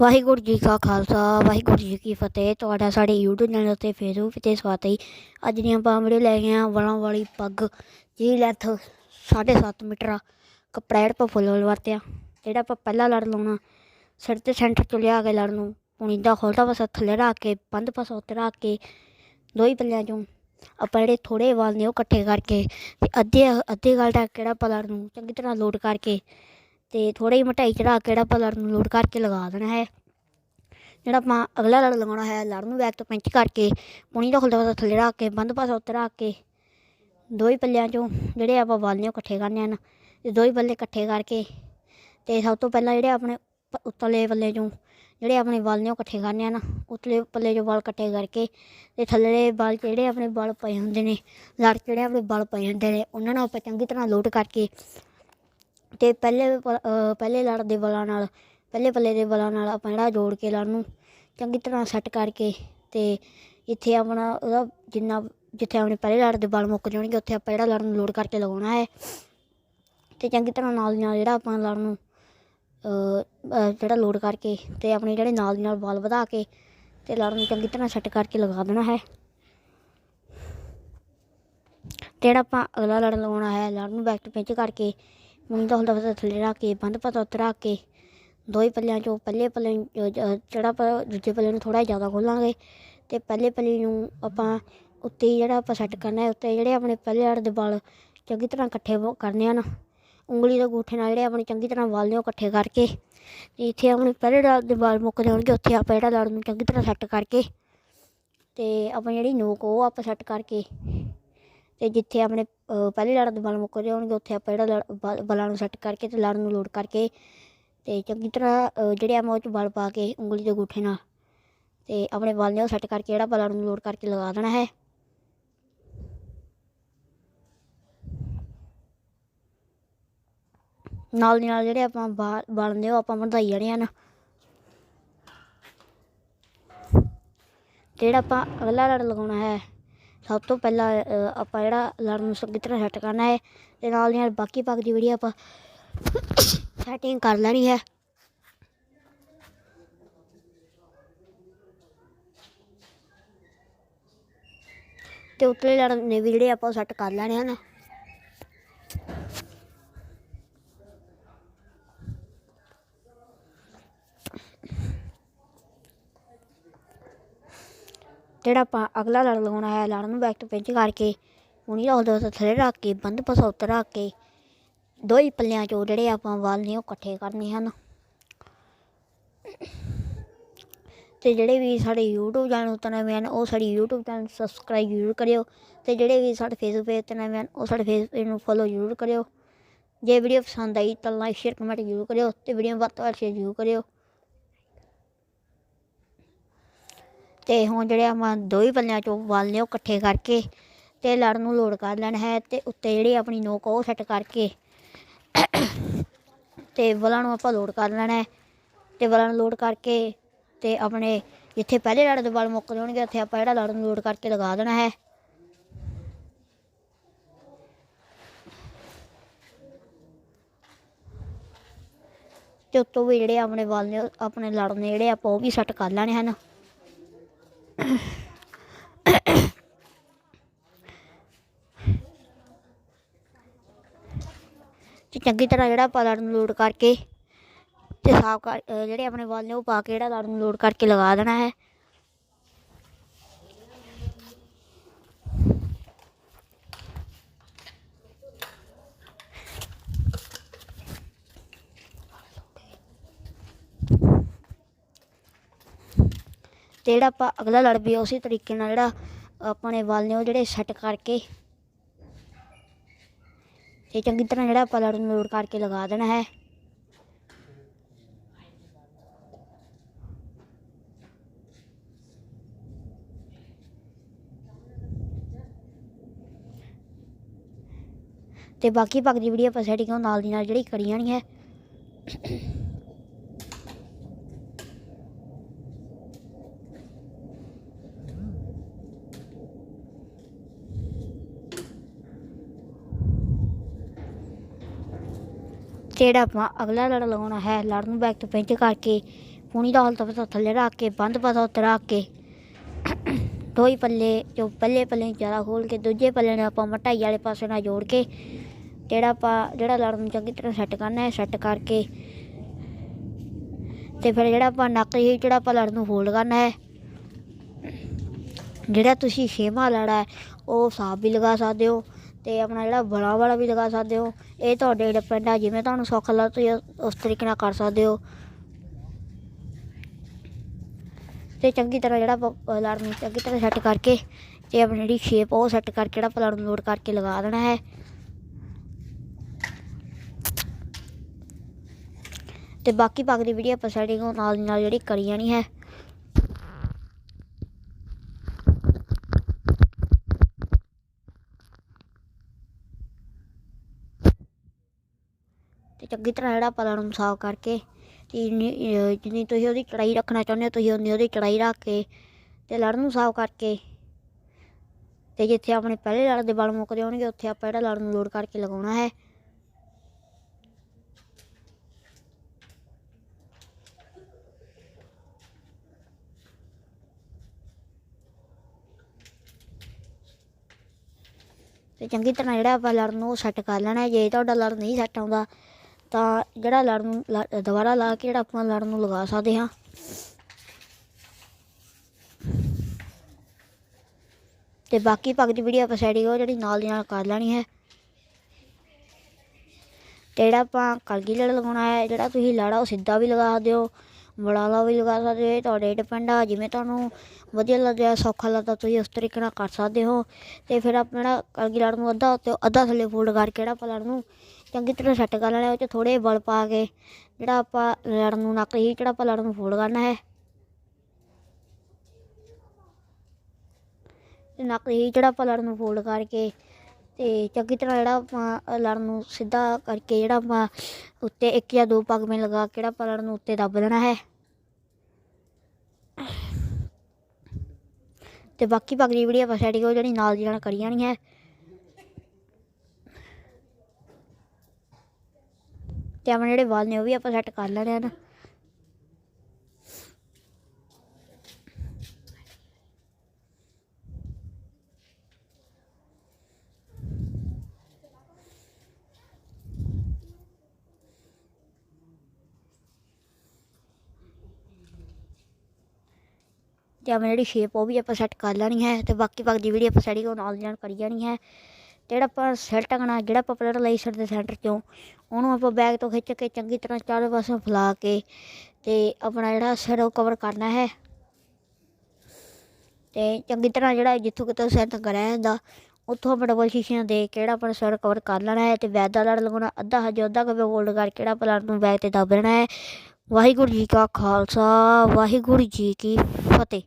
ਵਾਹਿਗੁਰੂ ਜੀ ਕਾ ਖਾਲਸਾ, ਵਾਹਿਗੁਰੂ ਜੀ ਕੀ ਫਤਿਹ। ਤੁਹਾਡਾ ਸਾਡੇ YouTube ਚੈਨਲ ਤੇ ਫੇਸਬੁੱਕ ਤੇ ਸਵਾਗਤ ਹੈ ਅੱਜ ਦੀਆਂ ਆਪਾਂ ਵੀਡੀਓ ਲੈ ਗਏ ਆ ਵਲਾਂ ਵਾਲੀ ਪੱਗ। ਜੀ ਲੈਂਥ 7.5 ਮੀਟਰ ਆ। ਕਪੜੈੜ ਪਾ ਫੁੱਲ ਵਰਤਿਆ। ਜਿਹੜਾ ਆਪਾਂ ਪਹਿਲਾਂ ਲੜ ਲਾਉਣਾ, ਸਿਰ ਤੇ ਸੈਂਟਰ ਤੋਂ ਲਿਆ ਕੇ ਲੜ ਨੂੰ ਪੁਣੀ ਦਾ ਖੋਲਦਾ ਪਾਸਾ ਥੱਲੇ ਰੱਖ ਕੇ, ਬੰਦ ਪਾਸਾ ਉੱਤੇ ਰੱਖ ਕੇ ਦੋ ਹੀ ਪੱਲਿਆਂ ਚੋਂ ਆਪਾਂ ਜਿਹੜੇ ਥੋੜੇ ਵਾਲ ਨੇ ਉਹ ਇਕੱਠੇ ਕਰਕੇ ਤੇ ਅੱਧੇ ਅੱਧੇ ਗਲ ਦਾ ਕਿਹੜਾ ਆਪਾਂ ਲੜ ਨੂੰ, ਚੰਗੀ ਤਰ੍ਹਾਂ ਲੋਡ ਕਰਕੇ ਤੇ ਥੋੜੀ ਮੋਟਾਈ ਚੜਾ ਕੇ ਜਿਹੜਾ ਆਪਾਂ ਲੜ ਨੂੰ ਲੋਡ ਕਰਕੇ ਲਗਾ ਦੇਣਾ ਹੈ। ਜਿਹੜਾ ਆਪਾਂ ਅਗਲਾ ਲੜ ਲਗਾਉਣਾ ਹੈ ਲੜ ਨੂੰ ਬੈਕ ਤੋਂ ਪਿੰਚ ਕਰਕੇ ਪੁਣੀ ਦਾ ਖੁੱਲਦਾ ਪਾਸਾ ਥੱਲੇ ਰੱਖ ਕੇ, ਬੰਦ ਪਾਸਾ ਉੱਤੇ ਰੱਖ ਕੇ ਦੋ ਹੀ ਪੱਲਿਆਂ ਚੋਂ ਜਿਹੜੇ ਆਪਾਂ ਵਾਲ ਨੇ ਉਹ ਇਕੱਠੇ ਕਰਨੇ ਹਨ। ਤੇ ਦੋ ਹੀ ਪੱਲੇ ਇਕੱਠੇ ਕਰਕੇ ਤੇ ਸਭ ਤੋਂ ਪਹਿਲਾਂ ਜਿਹੜੇ ਆਪਣੇ ਪ- ਉੱਤਲੇ ਪੱਲੇ ਚੋਂ ਜਿਹੜੇ ਆਪਣੇ ਵਾਲ ਨੇ ਉਹ ਇਕੱਠੇ ਕਰਨੇ ਹਨ। ਉਤਲੇ ਪੱਲੇ ਚੋਂ ਵਾਲ ਇਕੱਠੇ ਕਰਕੇ ਤੇ ਥੱਲੇ ਵਾਲ ਜਿਹੜੇ ਆਪਣੇ ਵਾਲ ਪਏ ਹੁੰਦੇ ਨੇ, ਲੜ ਜਿਹੜੇ ਆਪਣੇ ਵਾਲ ਪਏ ਹੁੰਦੇ ਨੇ, ਉਹਨਾਂ ਨੂੰ ਆਪਾਂ ਚੰਗੀ ਤਰ੍ਹਾਂ ਲੋਡ ਕਰਕੇ ਅਤੇ ਪਹਿਲੇ ਪਹਿਲੇ ਲੜ ਦੇ ਬਲਾਂ ਨਾਲ, ਪਹਿਲੇ ਪੱਲੇ ਦੇ ਬਲਾਂ ਨਾਲ ਆਪਾਂ ਜਿਹੜਾ ਜੋੜ ਕੇ ਲੜ ਨੂੰ ਚੰਗੀ ਤਰ੍ਹਾਂ ਸੈੱਟ ਕਰਕੇ ਅਤੇ ਜਿੱਥੇ ਆਪਣਾ ਉਹਦਾ ਜਿੰਨਾ, ਜਿੱਥੇ ਆਪਣੇ ਪਹਿਲੇ ਲੜ ਦੇ ਬਲ ਮੁੱਕ ਜਾਣਗੇ, ਉੱਥੇ ਆਪਾਂ ਜਿਹੜਾ ਲੜ ਨੂੰ ਲੋਡ ਕਰਕੇ ਲਗਾਉਣਾ ਹੈ। ਅਤੇ ਚੰਗੀ ਤਰ੍ਹਾਂ ਨਾਲ ਦੀ ਨਾਲ ਜਿਹੜਾ ਆਪਾਂ ਲੜ ਨੂੰ ਜਿਹੜਾ ਲੋਡ ਕਰਕੇ ਤੇ ਆਪਣੇ ਜਿਹੜੇ ਨਾਲ ਦੀ ਨਾਲ ਵਾਲ ਵਧਾ ਕੇ ਤੇ ਲੜ ਨੂੰ ਚੰਗੀ ਤਰ੍ਹਾਂ ਸੈੱਟ ਕਰਕੇ ਲਗਾ ਦੇਣਾ ਹੈ। ਤੇ ਜਿਹੜਾ ਆਪਾਂ ਅਗਲਾ ਲੜ ਲਗਾਉਣਾ ਹੈ ਲੜ ਨੂੰ ਬੈਕ ਟੂ ਪਿੰਚ ਕਰਕੇ ਮੁੰਡਾ ਦਾ ਹੁੰਦਾ ਪਤਾ ਥੱਲੇ ਰੱਖ ਕੇ ਬੰਦ ਪਤਾ ਉੱਤੇ ਰੱਖ ਕੇ ਦੋ ਪੱਲਿਆਂ ਚੋਂ ਪਹਿਲੇ ਪੱਲੇ ਜਿਹੜਾ ਆਪਾਂ ਦੂਜੇ ਪੱਲੇ ਨੂੰ ਥੋੜਾ ਜ਼ਿਆਦਾ ਖੋਲਾਂਗੇ ਤੇ ਪਹਿਲੇ ਪੱਲੇ ਨੂੰ ਆਪਾਂ ਉੱਤੇ ਹੀ ਜਿਹੜਾ ਆਪਾਂ ਸੈੱਟ ਕਰਨਾ ਹੈ, ਉੱਤੇ ਜਿਹੜੇ ਆਪਣੇ ਪਹਿਲੇ ਲੜ ਦੇ ਵਾਲ ਚੰਗੀ ਤਰ੍ਹਾਂ ਇਕੱਠੇ ਕਰਨੇ ਹਨ ਉਂਗਲੀ ਦੇ ਅੰਗੂਠੇ ਨਾਲ ਜਿਹੜੇ ਆਪਣੇ ਚੰਗੀ ਤਰ੍ਹਾਂ ਵਾਲ ਨੇ ਉਹ ਇਕੱਠੇ ਕਰਕੇ ਤੇ ਇੱਥੇ ਆਪਣੇ ਪਹਿਲੇ ਲੜ ਦੇ ਵਾਲ ਮੁੱਕ ਜਾਣਗੇ ਉੱਥੇ ਆਪਾਂ ਜਿਹੜਾ ਲੜ ਨੂੰ ਚੰਗੀ ਤਰ੍ਹਾਂ ਸੈੱਟ ਕਰਕੇ ਤੇ ਆਪਾਂ ਜਿਹੜੀ ਨੋਕ ਉਹ ਆਪਾਂ ਸੈੱਟ ਕਰਕੇ ਤੇ ਜਿੱਥੇ ਆਪਣੇ ਅਹ, ਪਹਿਲੇ ਲੜ ਦੇ ਵਾਲ ਮੁੱਕ ਜਾਣਗੇ ਉੱਥੇ ਆਪਾਂ ਜਿਹੜਾ ਲੜ ਵਾਲ- ਵਾਲਾਂ ਨੂੰ ਸੈੱਟ ਕਰਕੇ ਤੇ ਲੜ ਨੂੰ ਲੋਡ ਕਰਕੇ ਤੇ ਚੰਗੀ ਤਰ੍ਹਾਂ ਜਿਹੜੇ ਆਪਾਂ ਉਹ 'ਚ ਬਲ ਪਾ ਕੇ ਉਂਗਲੀ ਦੇ ਅੰਗੂਠੇ ਨਾਲ ਤੇ ਆਪਣੇ ਬਲ ਨੇ ਉਹ ਸੈੱਟ ਕਰਕੇ ਜਿਹੜਾ ਆਪਾਂ ਲੜ ਨੂੰ ਲੋਡ ਕਰਕੇ ਲਗਾ ਦੇਣਾ ਹੈ। ਨਾਲ ਦੀ ਨਾਲ ਜਿਹੜੇ ਆਪਾਂ ਵਾਲ ਵਾਲ ਨੇ ਉਹ ਆਪਾਂ ਵਧਾਈ ਜਾਣੇ ਹਨ। ਤੇ ਜਿਹੜਾ ਆਪਾਂ ਅਗਲਾ ਲੜ ਲਗਾਉਣਾ ਹੈ ਸਭ ਤੋਂ ਪਹਿਲਾਂ ਆਪਾਂ ਜਿਹੜਾ ਲੜ ਨੂੰ ਚੰਗੀ ਤਰ੍ਹਾਂ ਸੈੱਟ ਕਰਨਾ ਹੈ ਤੇ ਨਾਲ ਦੀ ਨਾਲ ਬਾਕੀ ਪੱਗ ਦੀ ਜਿਹੜੀ ਆਪਾਂ ਸੈਟਿੰਗ ਕਰ ਲੈਣੀ ਹੈ। ਤੇ ਉਤਲੇ ਲੜ ਨੇ ਵੀ ਜਿਹੜੇ ਆਪਾਂ ਸੈੱਟ ਕਰ ਲੈਣੇ ਹਨ। ਜਿਹੜਾ ਆਪਾਂ ਅਗਲਾ ਲੜ ਲਗਾਉਣਾ ਹੈ ਲੜ ਨੂੰ ਬੈਕ ਤੋਂ ਪਿੰਚ ਕਰਕੇ ਉਨੀ ਦਾ ਉਹਦੇ ਥੱਲੇ ਰੱਖ ਕੇ, ਬੰਦ ਪਾਸਾ ਉੱਤੇ ਰੱਖ ਕੇ ਦੋ ਹੀ ਪੱਲਿਆਂ ਚੋਂ ਜਿਹੜੇ ਆਪਾਂ ਵਾਲ ਨੇ ਉਹ ਇਕੱਠੇ ਕਰਨੇ ਹਨ। ਤੇ ਜਿਹੜੇ ਵੀ ਸਾਡੇ YouTube ਚੈਨਲ ਉੱਤੇ ਨਵੇਂ ਹਨ, ਉਹ ਸਾਡੀ YouTube ਚੈਨਲ ਸਬਸਕ੍ਰਾਈਬ ਜ਼ਰੂਰ ਕਰਿਓ। ਤੇ ਜਿਹੜੇ ਵੀ ਸਾਡੇ Facebook ਪੇਜ ਤੇ ਨਵੇਂ ਹਨ, ਉਹ ਸਾਡੇ ਫੇਸ ਪੇਜ ਨੂੰ ਫੋਲੋ ਜ਼ਰੂਰ ਕਰਿਓ। ਜੇ ਵੀਡੀਓ ਪਸੰਦ ਆਈ ਤਾਂ ਲਾਈਕ ਸ਼ੇਅਰ ਕਮੈਂਟ ਜ਼ਰੂਰ ਕਰਿਓ ਤੇ ਵੀਡੀਓ ਵੱਧ ਤੋਂ ਵੱਧ ਸ਼ੇਅਰ ਜ਼ਰੂਰ ਕਰਿਓ। ਤੇ ਹੁਣ ਜਿਹੜੇ ਆਪਾਂ ਦੋ ਹੀ ਪੱਲਿਆਂ ਚੋਂ ਵਾਲ ਨੇ ਉਹ ਇਕੱਠੇ ਕਰਕੇ ਤੇ ਲੜ ਨੂੰ ਲੋਡ ਕਰ ਲੈਣਾ ਹੈ ਤੇ ਉੱਤੇ ਜਿਹੜੀ ਆਪਣੀ ਨੋਕ ਉਹ ਸੈੱਟ ਕਰਕੇ ਤੇ ਵਲਾਂ ਨੂੰ ਆਪਾਂ ਲੋਡ ਕਰ ਲੈਣਾ ਹੈ। ਤੇ ਵਲਾਂ ਨੂੰ ਲੋਡ ਕਰਕੇ ਤੇ ਆਪਣੇ ਜਿੱਥੇ ਪਹਿਲੇ ਲੜ ਦੇ ਵਾਲ ਮੁੱਕ ਜਾਣਗੇ ਉੱਥੇ ਆਪਾਂ ਜਿਹੜਾ ਲੜ ਨੂੰ ਲੋਡ ਕਰਕੇ ਲਗਾ ਦੇਣਾ ਹੈ। ਤੇ ਉੱਤੋਂ ਵੀ ਜਿਹੜੇ ਆਪਣੇ ਵਾਲ ਨੇ, ਆਪਣੇ ਲੜ ਨੇ ਜਿਹੜੇ ਆਪਾਂ ਉਹ ਵੀ ਸੈੱਟ ਕਰ ਲੈਣੇ ਹਨ। ਤੇ ਚੰਗੀ ਤਰ੍ਹਾਂ ਜਿਹੜਾ ਆਪਾਂ ਲੜ ਨੂੰ ਲੋਡ ਕਰਕੇ ਤੇ ਸਾਫ਼ ਕਰ ਜਿਹੜੇ ਆਪਣੇ ਵਾਲ ਨੇ ਉਹ ਪਾ ਕੇ ਜਿਹੜਾ ਲੜ ਨੂੰ ਲੋਡ ਕਰਕੇ ਲਗਾ ਦੇਣਾ ਹੈ। ਤੇ ਜਿਹੜਾ ਆਪਾਂ ਅਗਲਾ ਲੜ ਵੀ ਉਸੇ ਤਰੀਕੇ ਨਾਲ ਜਿਹੜਾ ਆਪਣੇ ਵਾਲ ਨੇ ਉਹ ਜਿਹੜੇ ਸੈੱਟ ਕਰਕੇ ਤੇ ਚੰਗੀ ਤਰ੍ਹਾਂ ਜਿਹੜਾ ਆਪਾਂ ਲੜ ਨੂੰ ਲੋਡ ਕਰਕੇ ਲਗਾ ਦੇਣਾ ਹੈ। ਤੇ ਬਾਕੀ ਪੱਗ ਦੀ ਵੀਡੀਓ ਆਪਾਂ ਸੈਟਿੰਗ ਨਾਲ ਦੀ ਨਾਲ ਜਿਹੜੀ ਕਰੀ ਜਾਣੀ ਹੈ। ਜਿਹੜਾ ਆਪਾਂ ਅਗਲਾ ਲੜ ਲਗਾਉਣਾ ਹੈ ਲੜ ਨੂੰ ਬੈਕ ਤੋਂ ਪਿੰਚ ਕਰਕੇ ਪੂਣੀ ਦਾ ਹਲਤਾ ਪਤਾ ਥੱਲੇ ਰੱਖ ਕੇ, ਬੰਦ ਪਤਾ ਉੱਤੇ ਰੱਖ ਕੇ ਦੋ ਹੀ ਪੱਲੇ, ਜੋ ਪਹਿਲੇ ਪੱਲੇ ਜ਼ਿਆਦਾ ਖੋਲ ਕੇ, ਦੂਜੇ ਪੱਲੇ ਨੂੰ ਆਪਾਂ ਮਟਾਈ ਵਾਲੇ ਪਾਸੇ ਨਾਲ ਜੋੜ ਕੇ ਜਿਹੜਾ ਆਪਾਂ, ਜਿਹੜਾ ਲੜ ਨੂੰ ਚੰਗੀ ਤਰ੍ਹਾਂ ਸੈੱਟ ਕਰਨਾ ਹੈ ਸੈੱਟ ਕਰਕੇ ਤੇ ਫਿਰ ਜਿਹੜਾ ਆਪਾਂ ਨੱਕ ਹੀ ਜਿਹੜਾ ਆਪਾਂ ਲੜ ਨੂੰ ਫੋਲਡ ਕਰਨਾ ਹੈ, ਜਿਹੜਾ ਤੁਸੀਂ ਛੇਵਾਂ ਲੜਾ ਹੈ, ਉਹ ਸਾਫ਼ ਵੀ ਲਗਾ ਸਕਦੇ ਹੋ। ਤੇ ਆਪਣਾ ਜਿਹੜਾ ਬਲਾ ਵਾਲਾ ਵੀ ਲਗਾ ਸਕਦੇ ਹੋ। ਇਹ ਤੁਹਾਡੇ ਡਿਪੈਂਡ ਆ, ਜਿਵੇਂ ਤੁਹਾਨੂੰ ਸੌਖਾ ਲੱਗ ਤੁਸੀਂ ਉਸ ਤਰੀਕੇ ਨਾਲ ਕਰ ਸਕਦੇ ਹੋ। ਤੇ ਚੰਗੀ ਤਰ੍ਹਾਂ ਜਿਹੜਾ ਆਪਾਂ ਲੜ ਨੂੰ ਚੰਗੀ ਤਰ੍ਹਾਂ ਸੈੱਟ ਕਰਕੇ ਤੇ ਆਪਣੀ ਜਿਹੜੀ ਸ਼ੇਪ ਉਹ ਸੈੱਟ ਕਰਕੇ ਜਿਹੜਾ ਆਪਾਂ ਲੜ ਨੂੰ ਲੋਡ ਕਰਕੇ ਲਗਾ ਦੇਣਾ ਹੈ। ਤੇ ਬਾਕੀ ਭਾਗ ਦੀ ਵੀਡੀਓ ਆਪਾਂ ਸੈਟਿੰਗ ਨਾਲ ਦੀ ਨਾਲ ਜਿਹੜੀ ਕਰੀ ਜਾਣੀ ਹੈ। ਚੰਗੀ ਤਰ੍ਹਾਂ ਜਿਹੜਾ ਆਪਾਂ ਲੜ ਨੂੰ ਸਾਫ਼ ਕਰਕੇ ਤੇ ਜਿੰਨੀ ਜਿੰਨੀ ਤੁਸੀਂ ਉਹਦੀ ਚੜਾਈ ਰੱਖਣਾ ਚਾਹੁੰਦੇ ਹੋ, ਤੁਸੀਂ ਉਨੀ ਉਹਦੀ ਚੜਾਈ ਰੱਖ ਕੇ ਤੇ ਲੜ ਨੂੰ ਸਾਫ਼ ਕਰਕੇ ਤੇ ਜਿੱਥੇ ਆਪਣੇ ਪਹਿਲੇ ਲੜ ਦੇ ਵਾਲ ਮੁੱਕਦੇ ਹੋਣਗੇ, ਉੱਥੇ ਆਪਾਂ ਜਿਹੜਾ ਲੜ ਨੂੰ ਲੋਡ ਕਰਕੇ ਲਗਾਉਣਾ ਹੈ। ਤੇ ਚੰਗੀ ਤਰ੍ਹਾਂ ਜਿਹੜਾ ਆਪਾਂ ਲੜ ਨੂੰ ਸੈੱਟ ਕਰ ਲੈਣਾ ਜੇ ਤੁਹਾਡਾ ਲੜ ਨਹੀਂ ਸੈੱਟ ਆਉਂਦਾ ਤਾਂ ਜਿਹੜਾ ਲੜ ਨੂੰ ਲ- ਦੁਬਾਰਾ ਲਾ ਕੇ ਜਿਹੜਾ ਆਪਾਂ ਲੜ ਨੂੰ ਲਗਾ ਸਕਦੇ ਹਾਂ। ਤੇ ਬਾਕੀ ਪੱਗ ਦੀ ਵੀਡੀਓ ਆਪਾਂ ਸੈਟਿੰਗ ਉਹ ਜਿਹੜੀ ਨਾਲ ਦੀ ਨਾਲ ਕਰ ਲੈਣੀ ਹੈ। ਤੇ ਜਿਹੜਾ ਆਪਾਂ ਕਲਗੀ ਲੜ ਲਗਾਉਣਾ ਹੈ, ਜਿਹੜਾ ਤੁਸੀਂ ਲੜਾ ਉਹ ਸਿੱਧਾ ਵੀ ਲਗਾ ਸਕਦੇ ਹੋ ਬੜਾਲਾ ਵੀ ਲਗਾ ਸਕਦੇ ਹੋ ਇਹ ਤੁਹਾਡੇ ਡਿਪੈਂਡ ਆ, ਜਿਵੇਂ ਤੁਹਾਨੂੰ ਵਧੀਆ ਲੱਗਦਾ ਸੌਖਾ ਲੱਗਦਾ, ਤੁਸੀਂ ਉਸ ਤਰੀਕੇ ਨਾਲ ਕਰ ਸਕਦੇ ਹੋ। ਤੇ ਫਿਰ ਆਪਣਾ ਜਿਹੜਾ ਕਲਗੀ ਲੜ ਨੂੰ ਅੱਧਾ ਉੱਤੇ ਅੱਧਾ ਥੱਲੇ ਫੋਲਡ ਕਰਕੇ ਜਿਹੜਾ ਆਪਾਂ ਲੜ ਨੂੰ ਚੰਗੀ ਤਰ੍ਹਾਂ ਸੈੱਟ ਕਰ ਲੈਣਾ ਉਹ 'ਚ ਥੋੜੇ ਬਲ ਪਾ ਕੇ, ਜਿਹੜਾ ਆਪਾਂ ਲੜਨ ਨੂੰ ਨੱਕ ਹੀ ਜਿਹੜਾ ਆਪਾਂ ਲੜ ਨੂੰ ਫੋਲਡ ਕਰਨਾ ਹੈ। ਨੱਕ ਹੀ ਜਿਹੜਾ ਆਪਾਂ ਲੜ ਨੂੰ ਫੋਲਡ ਕਰਕੇ ਤੇ ਚੰਗੀ ਤਰ੍ਹਾਂ ਜਿਹੜਾ ਆਪਾਂ ਲੜਨ ਨੂੰ ਸਿੱਧਾ ਕਰਕੇ ਜਿਹੜਾ ਆਪਾਂ ਉੱਤੇ ਇੱਕ ਜਾਂ ਦੋ ਪੱਗ ਪਗਵੇਂ ਲਗਾ ਕੇ ਜਿਹੜਾ ਆਪਾਂ ਲੜਨ ਨੂੰ ਉੱਤੇ ਦੱਬ ਲੈਣਾ ਹੈ। ਤੇ ਬਾਕੀ ਪੱਗ ਦੀ ਵੀਡੀਓ ਆਪਾਂ ਸੈਟਿੰਗ ਉਹ ਜਿਹੜੀ ਨਾਲ ਦੀ ਨਾਲ ਕਰੀ ਜਾਣੀ ਹੈ। ਤੇ ਆਪਣੇ ਜਿਹੜੇ ਵਾਲ ਨੇ ਉਹ ਵੀ ਆਪਾਂ ਸੈੱਟ ਕਰ ਲੈਣੇ ਹਨ ਤੇ ਆਪਣੀ ਜਿਹੜੀ ਸ਼ੇਪ ਉਹ ਵੀ ਆਪਾਂ ਸੈੱਟ ਕਰ ਲੈਣੀ ਹੈ ਤੇ ਬਾਕੀ ਪੱਗ ਦੀ ਵੀਡੀਓ ਆਪਾਂ ਸੈਟਿੰਗ ਨਾਲ ਨਾਲ ਕਰੀ ਜਾਣੀ ਹੈ। ਜਿਹੜਾ ਆਪਾਂ ਸਿਰ ਟੰਗਣਾ ਜਿਹੜਾ ਆਪਾਂ ਪਲੇਟ ਲਈ ਛੱਡਦੇ ਸੈਂਟਰ ਚੋਂ, ਉਹਨੂੰ ਆਪਾਂ ਬੈਗ ਤੋਂ ਖਿੱਚ ਕੇ ਚੰਗੀ ਤਰ੍ਹਾਂ ਚਾਰੇ ਪਾਸੇ ਫੈਲਾ ਕੇ ਤੇ ਆਪਣਾ ਜਿਹੜਾ ਸਿਰ ਉਹ ਕਵਰ ਕਰਨਾ ਹੈ। ਤੇ ਚੰਗੀ ਤਰ੍ਹਾਂ ਜਿਹੜਾ ਜਿੱਥੋਂ ਕਿਤੋਂ ਸਿਰ ਤੱਕ ਰਹਿ ਜਾਂਦਾ, ਉੱਥੋਂ ਆਪਾਂ ਡਬਲ ਸ਼ੀਸ਼ੀਆਂ ਦੇ ਕਿਹੜਾ ਆਪਣਾ ਸਿਰ ਕਵਰ ਕਰ ਲੈਣਾ ਹੈ ਤੇ ਬੈਗ ਦਾ ਲੜ ਲਗਾਉਣਾ, ਅੱਧਾ ਹਜੇ ਅੱਧਾ ਕਵੇ ਹੋਲਡ ਕਰਕੇ ਕਿਹੜਾ ਪਲਾਟ ਨੂੰ ਬੈਗ ਤੇ ਦੱਬ ਦੇਣਾ ਹੈ। ਵਾਹਿਗੁਰੂ ਜੀ ਕਾ ਖਾਲਸਾ, ਵਾਹਿਗੁਰੂ ਜੀ ਕੀ ਫਤਿਹ।